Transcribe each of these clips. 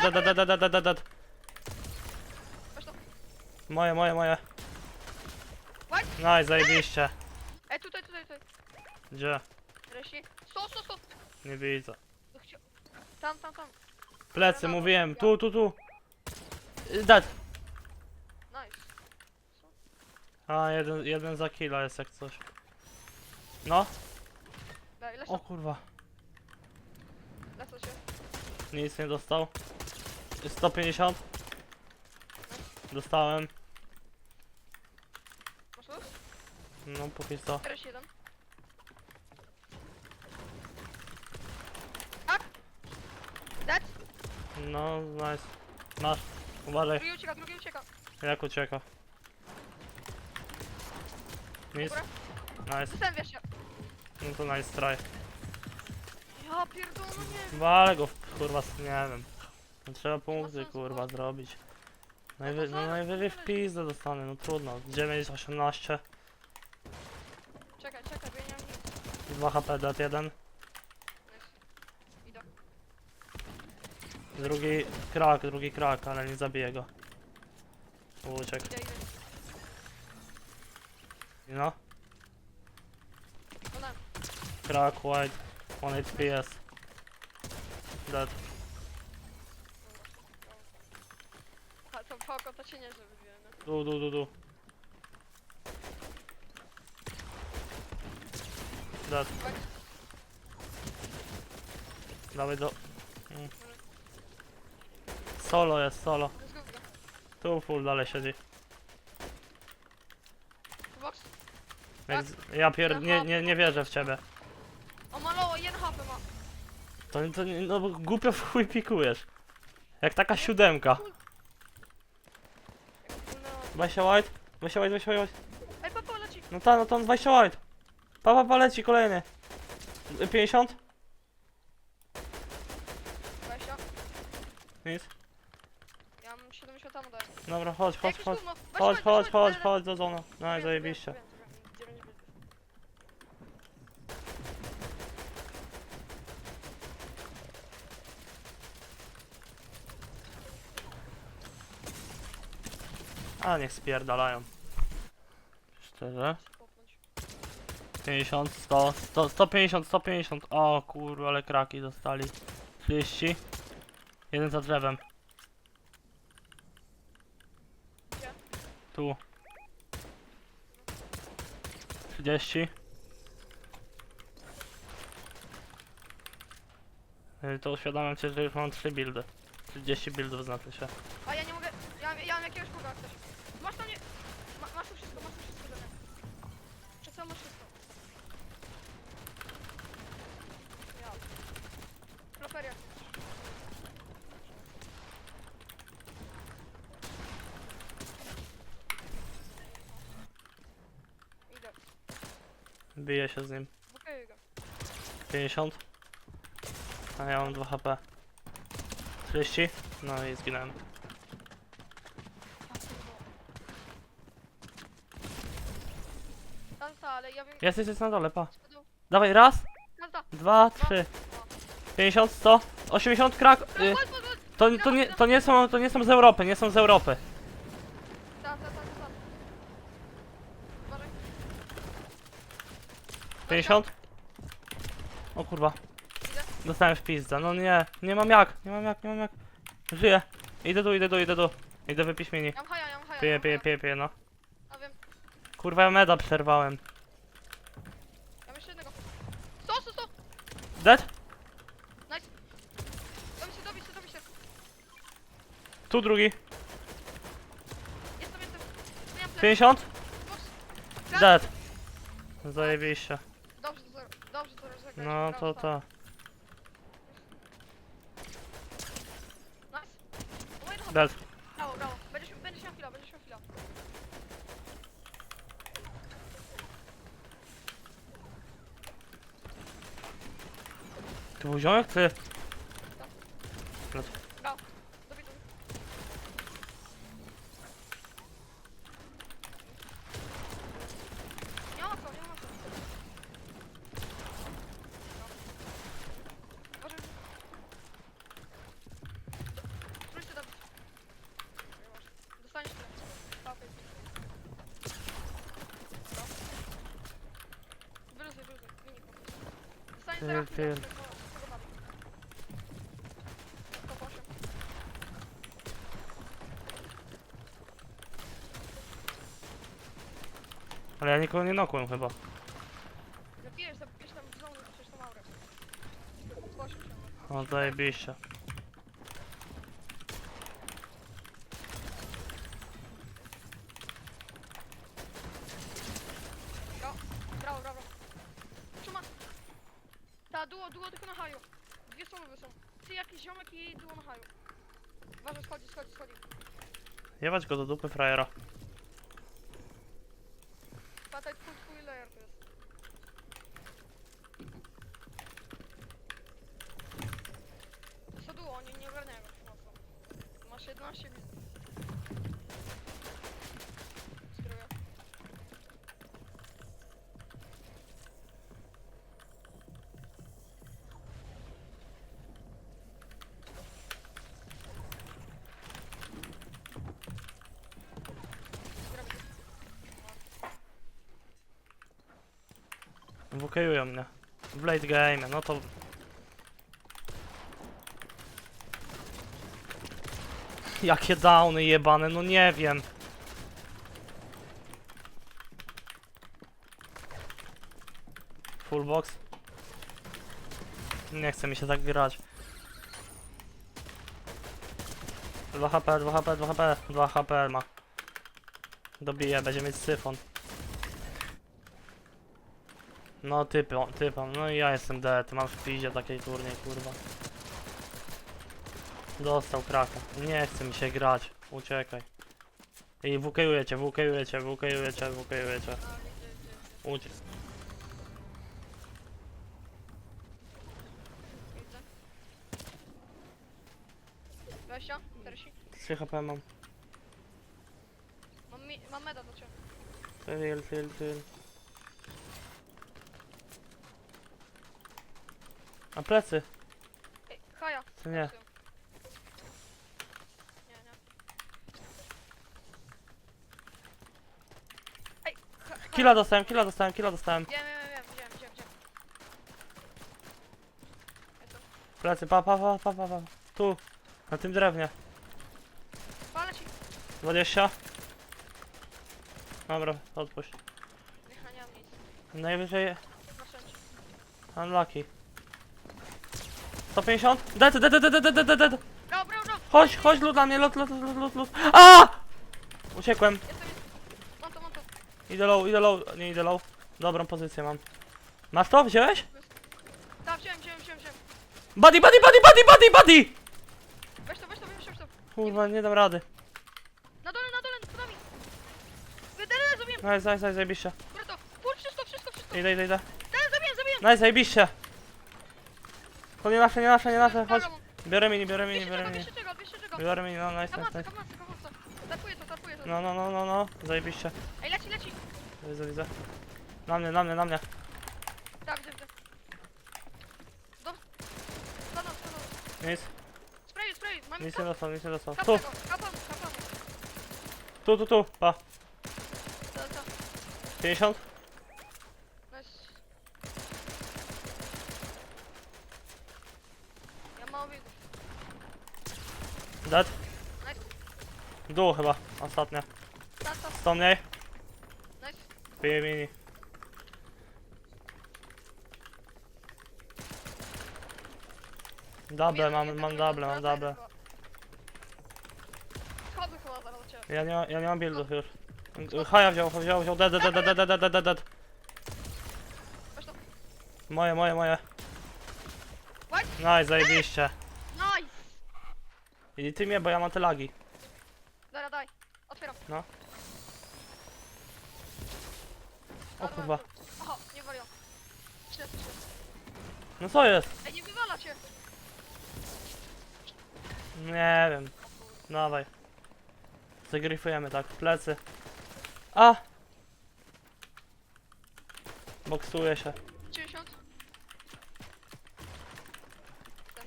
dead, dead, dead, dead, dead, dead, dead. Weź to. Moje, moje, moje. White. Nice, zajebiście. Ej, tutaj, tutaj, tutaj. Gdzie? Wreszcie. Sto, sto, sto. Nie widzę. Chcia- Tam, tam, tam. Plecy, mówiłem. Tu, tu, tu. Y, Dead. Nice. A, jeden, jeden za killa jest jak coś. No. Daj, O kurwa. lecę się. Nic nie dostał. 150. Dostałem. Masz luz? No, póki co. Teraz jeden. Tak. Dead. No, nice. Masz. Uważaj, Drugi ucieka, drugi ucieka. jak ucieka. Nic. Dobra. Nice. Zostałem wiesz, ja. No to nice try. Ja pierdolę, no nie. Wale go, w- kurwa, nie wiem. No, trzeba punkty, kurwa, zrobić. Najwy no najwyżej w pizdę dostanę, no trudno. 9, 18, Czekaj, czekaj, bo ja nie mam nic. 2 HP dead 1. Nice. Idę. Drugi krak, drugi krak, ale nie zabiję go. Uciekł. Idę, idę. No, krak, white, 1 HPS. Dead. To się nieźle wybiłem. No. Du, du, du, du. Dead. Dawaj do... Mm. Solo jest, solo. Tu full dalej siedzi. Box. Ja pier... Nie, nie, nie wierzę w ciebie. O malowo, jeden HP ma. To, to no, głupio w chuj pikujesz. Jak taka siódemka. Kul- 20 white, 20 white, 20 white. Ej, papa leci! No ta, no to on 20 white. Papa pa, leci kolejny. 50? 20. Nic. Ja mam 70 tam daję. Dobra, chodź, chodź, Jakieś chodź. gówno. Weź, Chodź, chodź, chodź, chodź, do zona. No i zajebiście. A niech spierdalają. 4, Popnąć. 50, 100, 100, 150, 150. O kurwa, ale kraki dostali. 30. Jeden za drzewem. Gdzie? Tu. 30. Y, To uświadamiam cię, że już mam 3 buildy. 30 buildów znaczy się. A ja nie mogę. Ja, ja mam jakiegoś koga chcesz. Masz tam nie. Ma, masz tu wszystko, masz tu wszystko do mnie. Co masz wszystko? Ja. Floperia. Idę. Biję się z nim. Bukeję go. 50. A ja mam 2 HP. 30. No i zginąłem. Kanta, ale ja wiem. Jesteś jest na dole, pa. Dawaj, raz, dwa, trzy. 50, 100, 80, krak. Y, Chodź, chodź, chodź. to, to, nie, to, nie są, to nie są z Europy, nie są z Europy. Tam. Uważaj. 50. O kurwa. Dostałem w pizdę. No nie, nie mam jak, nie mam jak, nie mam jak. Żyję. Idę tu, idę tu, idę tu. Idę wypić mini. Ja mam haja, ja mam haja. Piję, ja mam piję, haja. piję, piję, no. A wiem. Kurwa, ja meda przerwałem. Ja mam jeszcze jednego. Sto, sto, sto. Dead? Nice. Dobi się, dobi się, dobi się. Tu drugi. Jestem, jestem. Zmieniam plec. 50? Box. Dead. Zajebiście. Dobrze, to zero. Dobrze, to rozegrać. No to to. To był ziomek, czy... No. No. Nie ma co, nie ma co. Może... Wróć do domu. Dostaniesz tyle. Papy. No. Wyluzuj, wyluzuj. Wynik po prostu. Dostaniesz zaraz. Ty, ty. Ale ja nikogo nie nokłem chyba. Zabijesz, zabijesz tam znowu, przecież to maurę. Zgłosił się. O, zajebiście. Jo, brawo, brawo. Trzyma. Ta, duo, duo tylko na haju. Dwie są. Ty, jakiś ziomek i duo na haju. Uważaj, schodzi, schodzi, schodzi. Jebać go do dupy frajera. Pataj, twój, twój layer to jest. Co duo, oni nie ogarniają już mocno. Masz 11 minut. Skieruję. Wukejują mnie. W late game, no to... Jakie downy jebane, no nie wiem. Full box. Nie chce mi się tak grać. 2 HP, 2 HP, 2 HP, 2 HP ma. Dobije, będzie mieć syfon. No typą, typą, no i ja jestem dead, mam w pizie takiej turniej, kurwa. Dostał kraka. Nie chce mi się grać, uciekaj. I wukejujecie, wukejujecie, wukejujecie, wukejujecie. Uciek. 20? 40? 3 HP mam. Mam, mi, mam meda do ciebie. Tyl, tyl, tyl. A plecy? Ej, haja. To. Nie, nie. Ej, ha, ha. Killa dostałem, killa dostałem, killa dostałem. Wiem, wiem, wiem, wiem, wiem, wiem. Jestem. Plecy, pa, pa, pa, pa, pa, pa. Tu, na tym drewnie. Palę ci. 20. Dobra, odpuść. Nie, nie mam nic. Najwyżej Proszę cię. unlucky. 150? Dead, dead, dead, dead, dead, dead, dead. Bro, bro. Chodź, chodź, lud na mnie, lot, lot, lot, lot, lot. A! Uciekłem. Jestem, jestem. Mam to, mam to. Idę low, idę low, nie idę low. Dobrą pozycję mam. Masz to? Wziąłeś? Tak, wziąłem, wziąłem, wziąłem, wziąłem. Buddy, buddy, buddy, buddy, buddy, buddy! Weź to, weź to, weź to, weź to. Kurwa, nie dam rady. Na dole, na dole, pod nami. Wydele, zabiłem. Nice, nice, nice, zajebiście. Które to? Full, wszystko, wszystko, wszystko. Idę, idę, idę. Ten, zabiłem, zabiłem. Nice, zajebiście. To nie nasze, nie nasze, nie nasze, chodź. Biorę mini, biorę mini, 200 biorę czego, mini. 200 czego, 200 czego. Biorę mini, no nice, nice, Kamasy, nice. kamasy. Tarpuję to, tarpuję to. No, no, no, no, no, zajebiście. Ej. Widzę, widzę. Na mnie, na mnie, na mnie. Tak, widzę, widzę. Dobrze. Za nas. Nic, Spray, spray, mamy nic nie dostał, nic nie dostał. Tu, kapam, kapam. tu, tu, tu, pa. To, to. 50? Nice. Ja mało widzę. Dead? Nice. Dół chyba, ostatnia. Ta, ta. 100 mniej? Mini. Double, mam, mam double, mam double. Schody chyba zaraz do ciebie. Ja nie, ma- ja nie mam buildów już. Haja wziął, wziął, wziął, dead, dead, dead, dead, dead, dead, dead, dead. Weź to. Moje, moje, moje. White. Nice, zajebiście. Nice. I ty mnie, bo ja mam te lagi. Dobra, daj. Otwieram. No. O kurwa. Aha, nie warią. Źle, źle. No co jest? Ej, nie wywala cię. Nie wiem. Dawaj. Zagryfujemy tak, plecy. A! Boksuje się. 90. Ten.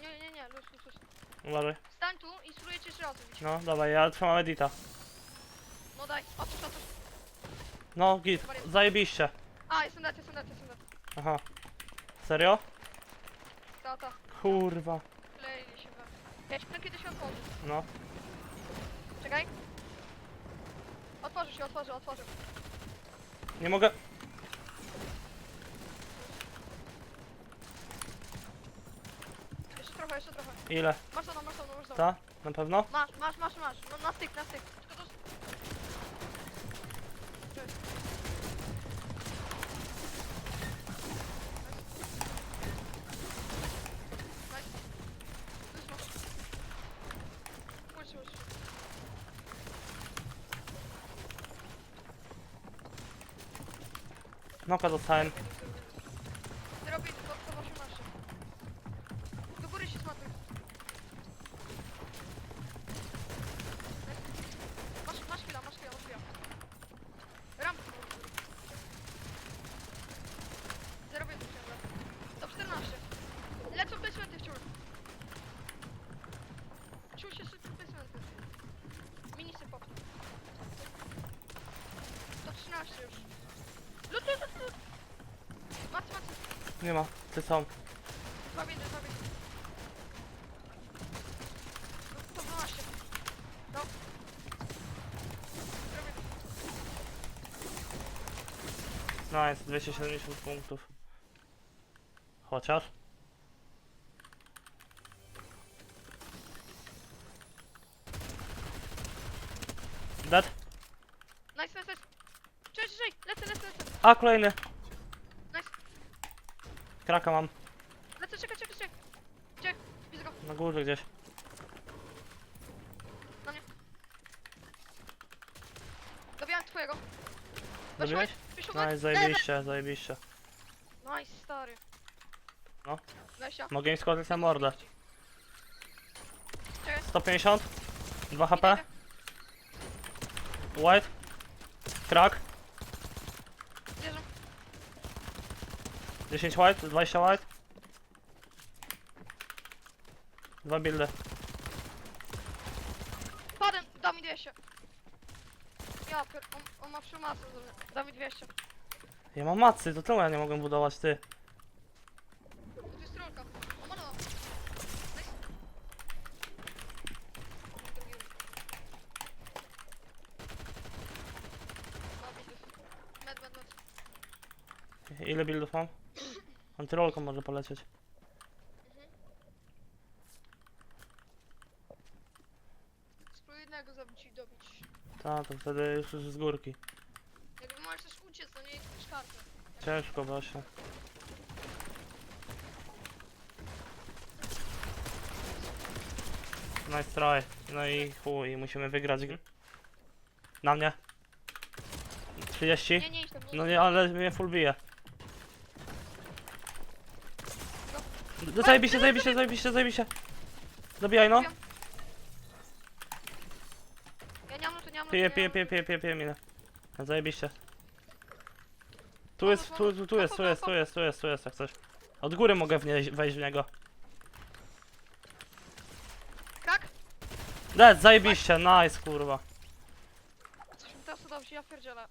Nie, nie, nie, luz, luz, luz. Uważaj. Stań tu i spróbuję cię jeszcze raz zrobić. No, dawaj, ja trzymam edita. No git, zajebiście. A, jestem dead, jestem dead, jestem dead. Aha. Serio? Ta, ta. Kurwa. Kleili się we. Ja ci ten kiedyś otworzy. No. Czekaj. Otworzy się, otworzy, otworzy. Nie mogę. Jeszcze trochę, jeszcze trochę. Ile? Masz to, masz to, masz to. Ta? Na pewno? Masz, masz, masz, masz. No, na styk, na styk. 中田さん Nie ma. Ty są. Dwa biedy. No, to 12. No. No jest 270 punktów. Chociaż. Dead. Nice, nice, nice. Cześć, cześć, lecę, lecę, lecę. A kolejny. Kraka mam. Lecę, czekaj, czekaj, czekaj. Gdzie? Widzę go. Na górze gdzieś. Na mnie. Dobijam twojego. Dobiłeś? No i zajebiście, zajebiście. Nice, stary. No. Ja. Mogę im skoczyć na mordę. Czekaj. 150. 2 HP. White. Krak. idę. Bierzę. 10 white, 20 white. Dwa buildy. Padem, da mi 200. Ja pier... On, on ma przymasę, da mi 200. Ja mam macy, to czemu ja nie mogę budować ty? Tu jest rolka. O, ma no. Nice. Drugi bidów. Med, med, med. Ile buildów mam? Antyrolką może polecieć. Spróbuj jednego zabić i dobić. Ta, to wtedy już z górki. Jakby możesz też uciec, to nie jest szkarpę. Ciężko właśnie. Nice try. No i chuj, musimy wygrać. gr- Na mnie. 30? Nie, nie idź tam, nie No idź nie, ale mnie full bije. No, Zajebiście, zajebiście, zajebiście, zajebiście. Dobijaj no. tam. Ja nie mam lutu, nie mam lutu, Piję, nie piję, mam piję, lutu. piję, piję, piję minę. No Zajebiście. Tu jest, tu, tu, tu jest, tu jest, tu jest, tu jest, tu jest, jak coś. Od góry mogę wnieść, wejść w niego. Krak? Dead, zajebiście, nice, kurwa. Coś mi teraz się, ja pierdzielę.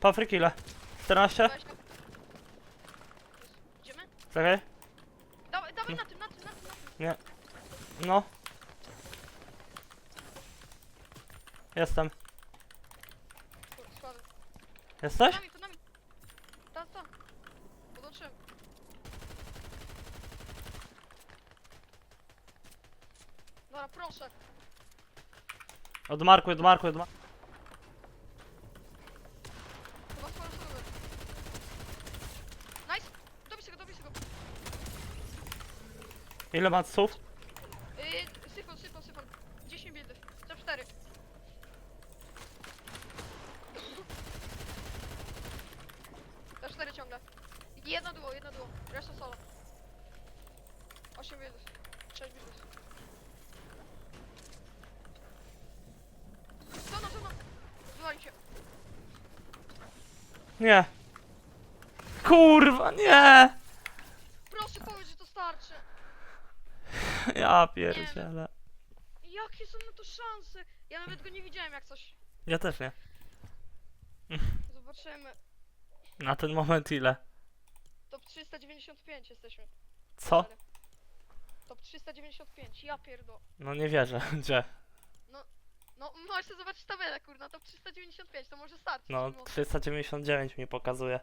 Pa free kille. 14? Weź go. Czekaj. Dawaj, dawaj na tym, na tym, na tym, na tym. No. Jestem. Kur- Słaby. Jesteś? Pod nami, pod nami. Tam, tam. Podłączyłem. Dobra, proszę. Odmarkuj, odmarkuj, odmarkuj. Chyba sporo sobie. Nice! Dobij się go, dobij się go. Ile maców? Yy, syfon, syfon, syfon. 10 biedów. Za 4. Za 4 ciągle. Jedno duo, jedno duo. Reszta solo. 8 biedów. 6 biedów. Co no, co no? Zwali się. Nie. Kurwa, nie! Proszę powiedz, że to starczy. Ja pierdzielę. Jakie są na to szanse? Ja nawet go nie widziałem jak coś. Ja też nie. Zobacz. Zobaczymy. Na ten moment ile? Top 395 jesteśmy. Co? Top 395, ja pierdol. No nie wierzę. Gdzie? No, możesz sobie zobaczyć tabelę, kurna, top 395, to może starczy. No mimo- 399 mi pokazuje.